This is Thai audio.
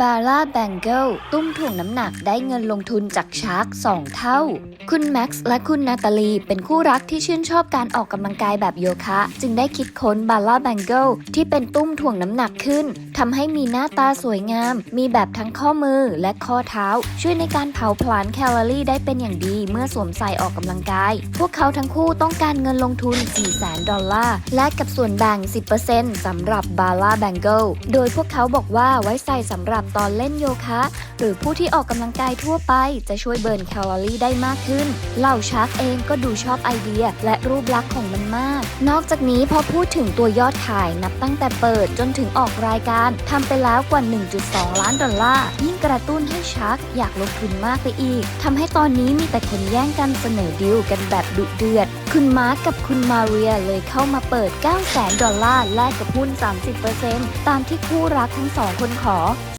บาร่าแบงเกิลตุ้มถ่วงน้ำหนักได้เงินลงทุนจากชาร์กสองเท่า คุณแม็กซ์และคุณนาตาลี เป็นคู่รักที่ชื่นชอบการออกกำลังกายแบบโยคะ จึงได้คิดค้นบาร่าแบงเกิลที่เป็นตุ้มถ่วงน้ำหนักขึ้นทำให้มีหน้าตาสวยงาม มีแบบทั้งข้อมือและข้อเท้า ช่วยในการเผาผลาญแคลอรี่ได้เป็นอย่างดีเมื่อสวมใส่ออกกำลังกาย พวกเขาทั้งคู่ต้องการเงินลงทุน 4 0แสนดอลลาร์แลกกับส่วนแบ่ง 10%สำหรับบาร่าแบงเกิลโดยพวกเขาบอกว่าไว้ใส่สำหรับตอนเล่นโยคะ หรือผู้ที่ออกกำลังกายทั่วไป จะช่วยเบิร์นแคลอรี่ได้มากขึ้น เหล่าชาร์กเองก็ดูชอบไอเดียและรูปลักษณ์ของมันมาก นอกจากนี้พอพูดถึงตัวยอดขายนับตั้งแต่เปิดจนถึงออกรายการทำไปแล้วกว่า 1.2 ล้านดอลลาร์ยิ่งกระตุ้นให้ชาร์กอยากลงทุนมากไปอีกทำให้ตอนนี้มีแต่คนแย่งกันเสนอดิวกันแบบดุเดือด คุณมาร์กกับคุณมาเรียเลยเข้ามาเปิด 9 0 0 0 0 0 ดอลลาร์แลกกับหุ้น 30%ตามที่คู่รักทั้งสองคนขอ